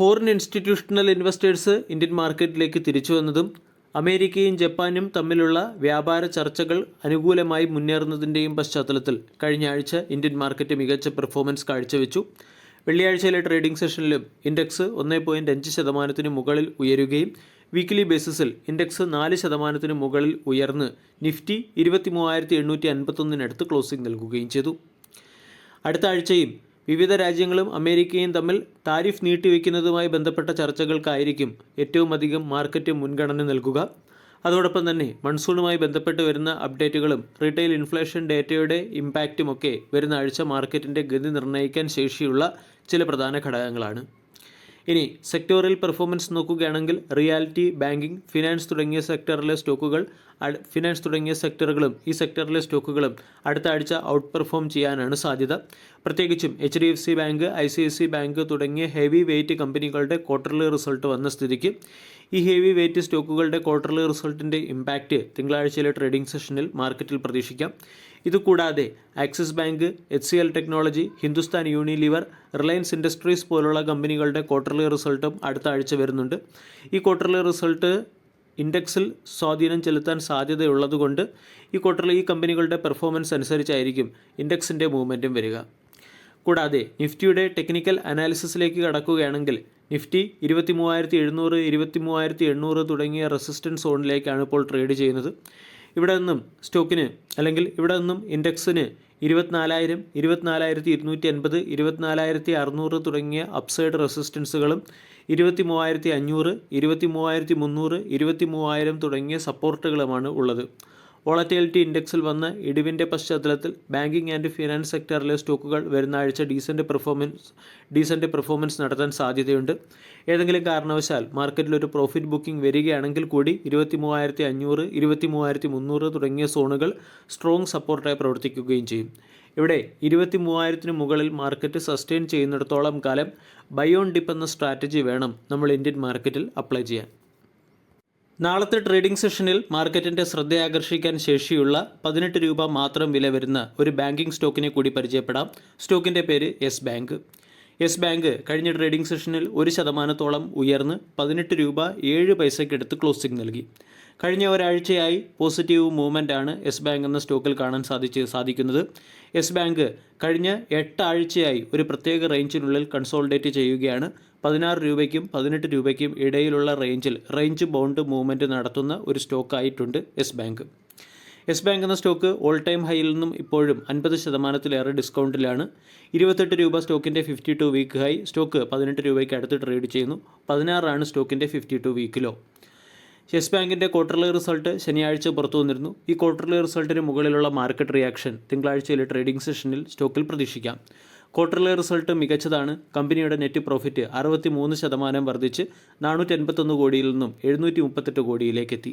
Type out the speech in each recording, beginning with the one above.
Foreign institutional investors Indian മാർക്കറ്റിലേക്ക് തിരിച്ചു വന്നതും അമേരിക്കയും ജപ്പാനും തമ്മിലുള്ള വ്യാപാര ചർച്ചകൾ അനുകൂലമായി മുന്നേറുന്നതിന്റെയും പശ്ചാത്തലത്തിൽ കഴിഞ്ഞ ആഴ്ച ഇന്ത്യൻ മാർക്കറ്റ് മികച്ച പെർഫോമൻസ് കാഴ്ചവെച്ചു. വെള്ളിയാഴ്ചയിലെ ട്രേഡിംഗ് സെഷനിലും ഇൻഡെക്സ് ഒന്നേ പോയിന്റ് അഞ്ച് ശതമാനത്തിന് മുകളിൽ ഉയരുകയും വീക്കിലി ബേസിസിൽ ഇൻഡെക്സ് നാല് ശതമാനത്തിന് മുകളിൽ ഉയർന്ന് നിഫ്റ്റി ഇരുപത്തി മൂവായിരത്തി എണ്ണൂറ്റി അൻപത്തൊന്നിനടുത്ത് ക്ലോസിംഗ് നൽകുകയും ചെയ്തു. അടുത്ത ആഴ്ചയും വിവിധ രാജ്യങ്ങളും അമേരിക്കയും തമ്മിൽ താരിഫ് നീട്ടിവെക്കുന്നതുമായി ബന്ധപ്പെട്ട ചർച്ചകൾക്കായിരിക്കും ഏറ്റവും അധികം മാർക്കറ്റ് മുൻഗണന നൽകുക. അതോടൊപ്പം തന്നെ മൺസൂണുമായി ബന്ധപ്പെട്ട് വരുന്ന അപ്ഡേറ്റുകളും റീറ്റെയിൽ ഇൻഫ്ലേഷൻ ഡേറ്റയുടെ ഇമ്പാക്റ്റുമൊക്കെ വരുന്ന ആഴ്ച മാർക്കറ്റിന്റെ ഗതി നിർണയിക്കാൻ ശേഷിയുള്ള ചില പ്രധാന ഘടകങ്ങളാണ്. ഇനി സെക്ടോറിയൽ പെർഫോമൻസ് നോക്കുകയാണെങ്കിൽ റിയാലിറ്റി ബാങ്കിംഗ് ഫിനാൻസ് തുടങ്ങിയ സെക്ടറിലെ സ്റ്റോക്കുകൾ ഫിനാൻസ് തുടങ്ങിയ സെക്ടറുകളും ഈ സെക്ടറിലെ സ്റ്റോക്കുകളും അടുത്ത ആഴ്ച ഔട്ട് പെർഫോം ചെയ്യാനാണ് സാധ്യത. പ്രത്യേകിച്ചും H D F C bank I C I C bank തുടങ്ങിയ ഹെവി വെയിറ്റ് കമ്പനികളുടെ ക്വാർട്ടർലി റിസൾട്ട് വന്ന സ്ഥിതിക്ക് ഈ ഹെവി വെയിറ്റ് സ്റ്റോക്കുകളുടെ ക്വാർട്ടർലി റിസൾട്ടിന്റെ ഇമ്പാക്റ്റ് തിങ്കളാഴ്ചയിലെ ട്രേഡിംഗ് സെഷനിൽ മാർക്കറ്റിൽ പ്രതീക്ഷിക്കാം. ഇതുകൂടാതെ Axis bank H C L technology Hindustan Unilever Reliance Industries പോലുള്ള കമ്പനികളുടെ ക്വാർട്ടർലി റിസൾട്ടും അടുത്ത ആഴ്ച വരുന്നുണ്ട്. ഈ ക്വാർട്ടർലി റിസൾട്ട് ഇൻഡെക്സിൽ സ്വാധീനം ചെലുത്താൻ സാധ്യതയുള്ളതുകൊണ്ട് ഈ ക്വാർട്ടറിൽ ഈ കമ്പനികളുടെ പെർഫോമൻസ് അനുസരിച്ചായിരിക്കും ഇൻഡെക്സിന്റെ മൂവ്മെന്റും വരിക. കൂടാതെ നിഫ്റ്റിയുടെ ടെക്നിക്കൽ അനാലിസിസിലേക്ക് കടക്കുകയാണെങ്കിൽ നിഫ്റ്റി ഇരുപത്തി മൂവായിരത്തി എഴുന്നൂറ് ഇരുപത്തി മൂവായിരത്തി എണ്ണൂറ് തുടങ്ങിയ റെസിസ്റ്റൻസ് സോണിലേക്കാണ് ഇപ്പോൾ ട്രേഡ് ചെയ്യുന്നത്. ഇവിടെ നിന്നും സ്റ്റോക്കിന് അല്ലെങ്കിൽ ഇവിടെ നിന്നും ഇൻഡെക്സിന് ഇരുപത്തിനാലായിരം ഇരുപത്തിനാലായിരത്തി ഇരുന്നൂറ്റി അൻപത് ഇരുപത്തിനാലായിരത്തി അറുന്നൂറ് തുടങ്ങിയ അപ്സൈഡ് റെസിസ്റ്റൻസുകളും ഇരുപത്തി മൂവായിരത്തി അഞ്ഞൂറ് ഇരുപത്തി മൂവായിരത്തി മുന്നൂറ് ഇരുപത്തി മൂവായിരം തുടങ്ങിയ സപ്പോർട്ടുകളുമാണ് ഉള്ളത്. വോളറ്റിലിറ്റി ഇൻഡെക്സിൽ വന്ന ഇടിവിന്റെ പശ്ചാത്തലത്തിൽ ബാങ്കിങ് ആൻഡ് ഫിനാൻസ് സെക്ടറിലെ സ്റ്റോക്കുകൾ വരുന്ന ആഴ്ച ഡീസന്റ് പെർഫോമൻസ് ഡീസന്റ് പെർഫോമൻസ് നടത്താൻ സാധ്യതയുണ്ട്. ഏതെങ്കിലും കാരണവശാൽ മാർക്കറ്റിൽ ഒരു പ്രോഫിറ്റ് ബുക്കിംഗ് വരികയാണെങ്കിൽ കൂടി ഇരുപത്തി മൂവായിരത്തി അഞ്ഞൂറ് ഇരുപത്തി മൂവായിരത്തി മുന്നൂറ് തുടങ്ങിയ സോണുകൾ സ്ട്രോങ് സപ്പോർട്ടായി പ്രവർത്തിക്കുകയും ചെയ്യും. ഇവിടെ ഇരുപത്തി മൂവായിരത്തിന് മുകളിൽ മാർക്കറ്റ് സസ്റ്റെയിൻ ചെയ്യുന്നിടത്തോളം കാലം ബയോൺ ഡിപ്പ് എന്ന സ്ട്രാറ്റജി വേണം നമ്മൾ ഇന്ത്യൻ മാർക്കറ്റിൽ അപ്ലൈ ചെയ്യാൻ. നാളത്തെ ട്രേഡിംഗ് സെഷനിൽ മാർക്കറ്റിന്റെ ശ്രദ്ധയാകർഷിക്കാൻ ശേഷിയുള്ള പതിനെട്ട് രൂപ മാത്രം വില വരുന്ന ഒരു ബാങ്കിംഗ് സ്റ്റോക്കിനെ കൂടി പരിചയപ്പെടാം. സ്റ്റോക്കിന്റെ പേര് യെസ് ബാങ്ക്. യെസ് ബാങ്ക് കഴിഞ്ഞ ട്രേഡിംഗ് സെഷനിൽ ഒരു ശതമാനത്തോളം ഉയർന്ന് പതിനെട്ട് രൂപ ഏഴ് പൈസയ്ക്കെടുത്ത് ക്ലോസിംഗ് നൽകി. കഴിഞ്ഞ ഒരാഴ്ചയായി പോസിറ്റീവ് മൂവ്മെന്റ് ആണ് യെസ് ബാങ്ക് എന്ന സ്റ്റോക്കിൽ കാണാൻ സാധിച്ച് സാധിക്കുന്നത്. യെസ് ബാങ്ക് കഴിഞ്ഞ എട്ടാഴ്ചയായി ഒരു പ്രത്യേക റേഞ്ചിനുള്ളിൽ കൺസോൾഡേറ്റ് ചെയ്യുകയാണ്. പതിനാറ് രൂപയ്ക്കും പതിനെട്ട് രൂപയ്ക്കും ഇടയിലുള്ള റേഞ്ചിൽ റേഞ്ച് ബോണ്ട് മൂവ്മെന്റ് നടത്തുന്ന ഒരു സ്റ്റോക്കായിട്ടുണ്ട് യെസ് ബാങ്ക്. യെസ് ബാങ്ക് എന്ന സ്റ്റോക്ക് ഓൾ ടൈം ഹൈയിൽ നിന്നും ഇപ്പോഴും അൻപത് ശതമാനത്തിലേറെ ഡിസ്കൗണ്ടിലാണ് ഇരുപത്തെട്ട് രൂപ സ്റ്റോക്കിന്റെ fifty two week high stock പതിനെട്ട് രൂപയ്ക്ക് അടുത്ത് ട്രേഡ് ചെയ്യുന്നു. പതിനാറാണ് സ്റ്റോക്കിന്റെ ഫിഫ്റ്റി ടു വീക്കിലോ യെസ് ബാങ്കിന്റെ ക്വാർട്ടർലി റിസൾട്ട് ശനിയാഴ്ച പുറത്തു വന്നിരുന്നു. ഈ ക്വാർട്ടർലി റിസൾട്ടിന് മുകളിലുള്ള മാർക്കറ്റ് റിയാക്ഷൻ തിങ്കളാഴ്ചയിലെ ട്രേഡിംഗ് സെഷനിൽ സ്റ്റോക്കിൽ പ്രതീക്ഷിക്കാം. ക്വാർട്ടർലി റിസൾട്ട് മികച്ചതാണ്. കമ്പനിയുടെ നെറ്റ് പ്രോഫിറ്റ് അറുപത്തി മൂന്ന് ശതമാനം വർദ്ധിച്ച് നാനൂറ്റി എൺപത്തൊന്ന് കോടിയിൽ നിന്നും എഴുന്നൂറ്റി മുപ്പത്തെട്ട് കോടിയിലേക്ക് എത്തി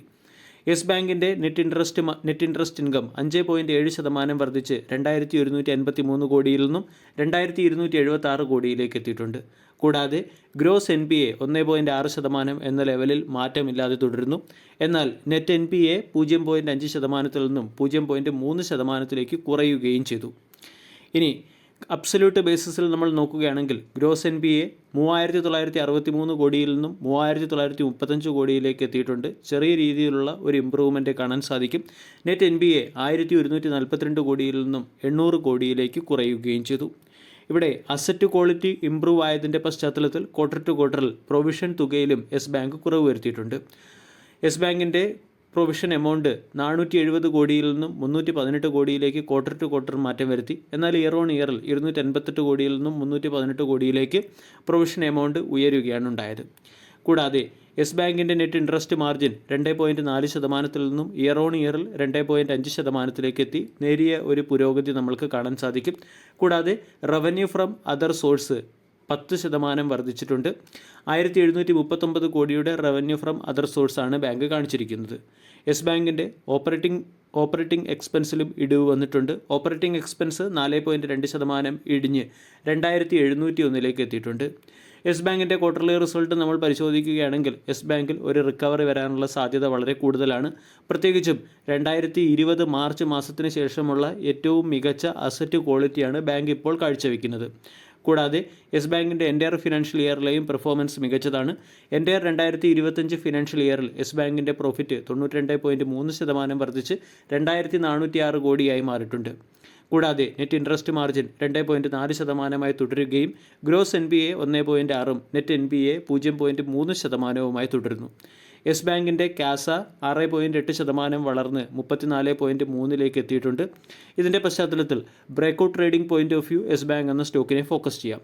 യെസ് ബാങ്കിന്റെ net interest net interest income അഞ്ച് പോയിന്റ് ഏഴ് ശതമാനം വർദ്ധിച്ച് രണ്ടായിരത്തി ഒരുന്നൂറ്റി അൻപത്തി മൂന്ന് കോടിയിൽ നിന്നും രണ്ടായിരത്തി ഇരുന്നൂറ്റി എഴുപത്തി ആറ് കോടിയിലേക്ക് എത്തിയിട്ടുണ്ട് കൂടാതെ ഗ്രോസ് എൻ പി എ ഒന്ന് പോയിന്റ് ആറ് ശതമാനം എന്ന ലെവലിൽ മാറ്റമില്ലാതെ തുടരുന്നു. എന്നാൽ നെറ്റ് എൻ പി എ പൂജ്യം പോയിന്റ് അഞ്ച് ശതമാനത്തിൽ നിന്നും പൂജ്യം പോയിന്റ് മൂന്ന് ശതമാനത്തിലേക്ക് കുറയുകയും ചെയ്തു. ഇനി അബ്സല്യൂട്ട് ബേസിസിൽ നമ്മൾ നോക്കുകയാണെങ്കിൽ ഗ്രോസ് എൻ ബി എ മൂവായിരത്തി തൊള്ളായിരത്തി അറുപത്തി മൂന്ന് കോടിയിൽ നിന്നും മൂവായിരത്തി തൊള്ളായിരത്തി മുപ്പത്തഞ്ച് കോടിയിലേക്ക് എത്തിയിട്ടുണ്ട്. ചെറിയ രീതിയിലുള്ള ഒരു ഇമ്പ്രൂവ്മെന്റ് കാണാൻ സാധിക്കും. നെറ്റ് എൻ ബി എ ആയിരത്തി ഒരുന്നൂറ്റി നാൽപ്പത്തിരണ്ട് കോടിയിൽ നിന്നും എണ്ണൂറ് കോടിയിലേക്ക് കുറയുകയും ചെയ്തു. ഇവിടെ അസറ്റ് ക്വാളിറ്റി ഇംപ്രൂവ് ആയതിന്റെ പശ്ചാത്തലത്തിൽ ക്വാർട്ടർ ടു ക്വാർട്ടറിൽ പ്രൊവിഷൻ തുകയിലും യെസ് ബാങ്ക് കുറവ് വരുത്തിയിട്ടുണ്ട്. യെസ് ബാങ്കിന്റെ പ്രൊവിഷൻ എമൗണ്ട് നാനൂറ്റി എഴുപത് കോടിയിൽ നിന്നും മുന്നൂറ്റി പതിനെട്ട് കോടിയിലേക്ക് ക്വാർട്ടർ ടു ക്വാർട്ടർ മാറ്റം വരുത്തി. എന്നാൽ ഇയർ ഓൺ ഇയറിൽ ഇരുന്നൂറ്റി എൺപത്തെട്ട് കോടിയിൽ നിന്നും മുന്നൂറ്റി പതിനെട്ട് കോടിയിലേക്ക് പ്രൊവിഷൻ എമൗണ്ട് ഉയരുകയാണ് ഉണ്ടായത്. കൂടാതെ യെസ് ബാങ്കിന്റെ നെറ്റ് ഇൻട്രസ്റ്റ് മാർജിൻ രണ്ട് പോയിന്റ് നാല് ശതമാനത്തിൽ നിന്നും ഇയർ ഓൺ ഇയറിൽ രണ്ട് പോയിന്റ് അഞ്ച് ശതമാനത്തിലേക്ക് എത്തി. നേരിയ ഒരു പുരോഗതി നമ്മൾക്ക് കാണാൻ സാധിക്കും. കൂടാതെ റവന്യൂ ഫ്രം അതർ സോഴ്സ് പത്ത് ശതമാനം വർദ്ധിച്ചിട്ടുണ്ട്. ആയിരത്തി എഴുന്നൂറ്റി മുപ്പത്തൊമ്പത് കോടിയുടെ റവന്യൂ ഫ്രം അതർ സോഴ്സാണ് ബാങ്ക് കാണിച്ചിരിക്കുന്നത്. യെസ് ബാങ്കിന്റെ ഓപ്പറേറ്റിംഗ് ഓപ്പറേറ്റിംഗ് എക്സ്പെൻസിലും ഇടിവ് വന്നിട്ടുണ്ട്. ഓപ്പറേറ്റിംഗ് എക്സ്പെൻസ് നാല് പോയിന്റ് രണ്ട് ശതമാനം ഇടിഞ്ഞ് രണ്ടായിരത്തി എഴുന്നൂറ്റി ഒന്നിലേക്ക് എത്തിയിട്ടുണ്ട്. യെസ് ബാങ്കിന്റെ ക്വാർട്ടർലി റിസൾട്ട് നമ്മൾ പരിശോധിക്കുകയാണെങ്കിൽ യെസ് ബാങ്കിൽ ഒരു റിക്കവറി വരാനുള്ള സാധ്യത വളരെ കൂടുതലാണ്. പ്രത്യേകിച്ചും രണ്ടായിരത്തി ഇരുപത് മാർച്ച് മാസത്തിന് ശേഷമുള്ള ഏറ്റവും മികച്ച അസറ്റ് ക്വാളിറ്റിയാണ് ബാങ്ക് ഇപ്പോൾ കാഴ്ചവെക്കുന്നത്. കൂടാതെ യെസ് ബാങ്കിന്റെ എന്റയർ ഫിനാൻഷ്യൽ ഇയറിലെയും പെർഫോമൻസ് മികച്ചതാണ്. എന്റയർ രണ്ടായിരത്തി ഇരുപത്തഞ്ച് ഫിനാൻഷ്യൽ ഇയറിൽ യെസ് ബാങ്കിന്റെ പ്രോഫിറ്റ് തൊണ്ണൂറ്റി രണ്ട് പോയിന്റ് മൂന്ന് ശതമാനം വർദ്ധിച്ച് രണ്ടായിരത്തി നാനൂറ്റി ആറ് കോടിയായി മാറിയിട്ടുണ്ട്. കൂടാതെ നെറ്റ് ഇൻട്രസ്റ്റ് മാർജിൻ രണ്ട് പോയിന്റ് നാല് ശതമാനമായി തുടരുകയും ഗ്രോസ് എൻ ബി എ ഒന്ന് പോയിന്റ് ആറും നെറ്റ് എൻ ബി എ പൂജ്യം പോയിന്റ് മൂന്ന് ശതമാനവുമായി തുടരുന്നു. യെസ് ബാങ്കിന്റെ കാസ ആറ് പോയിന്റ് എട്ട് ശതമാനം വളർന്ന് മുപ്പത്തിനാല് പോയിന്റ് മൂന്നിലേക്ക് എത്തിയിട്ടുണ്ട്. ഇതിന്റെ പശ്ചാത്തലത്തിൽ breakout trading point of view Yes bank എന്ന സ്റ്റോക്കിനെ ഫോക്കസ് ചെയ്യാം.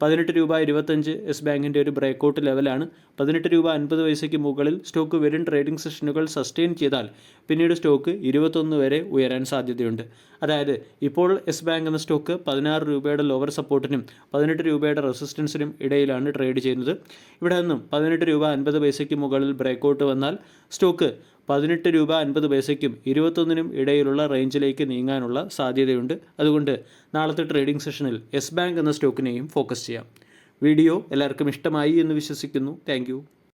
പതിനെട്ട് രൂപ ഇരുപത്തഞ്ച് എസ് ബാങ്കിന്റെ ഒരു ബ്രേക്കൗട്ട് ലെവലാണ്. പതിനെട്ട് രൂപ അൻപത് പൈസയ്ക്ക് മുകളിൽ സ്റ്റോക്ക് വരും ട്രേഡിംഗ് സെഷനുകൾ സസ്റ്റെയിൻ ചെയ്താൽ പിന്നീട് സ്റ്റോക്ക് ഇരുപത്തൊന്ന് വരെ ഉയരാൻ സാധ്യതയുണ്ട്. അതായത് ഇപ്പോൾ എസ് ബാങ്ക് എന്ന സ്റ്റോക്ക് പതിനാറ് രൂപയുടെ ലോവർ സപ്പോർട്ടിനും പതിനെട്ട് രൂപയുടെ റെസിസ്റ്റൻസിനും ഇടയിലാണ് ട്രേഡ് ചെയ്യുന്നത്. ഇവിടെ നിന്നും പതിനെട്ട് രൂപ അൻപത് പൈസയ്ക്ക് മുകളിൽ ബ്രേക്കൗട്ട് വന്നാൽ സ്റ്റോക്ക് പതിനെട്ട് രൂപ അൻപത് പൈസയ്ക്കും ഇരുപത്തൊന്നിനും ഇടയിലുള്ള റേഞ്ചിലേക്ക് നീങ്ങാനുള്ള സാധ്യതയുണ്ട്. അതുകൊണ്ട് നാളത്തെ ട്രേഡിംഗ് സെഷനിൽ യെസ് ബാങ്ക് എന്ന സ്റ്റോക്കിനെയും ഫോക്കസ് ചെയ്യാം. വീഡിയോ എല്ലാവർക്കും ഇഷ്ടമായി എന്ന് വിശ്വസിക്കുന്നു. താങ്ക്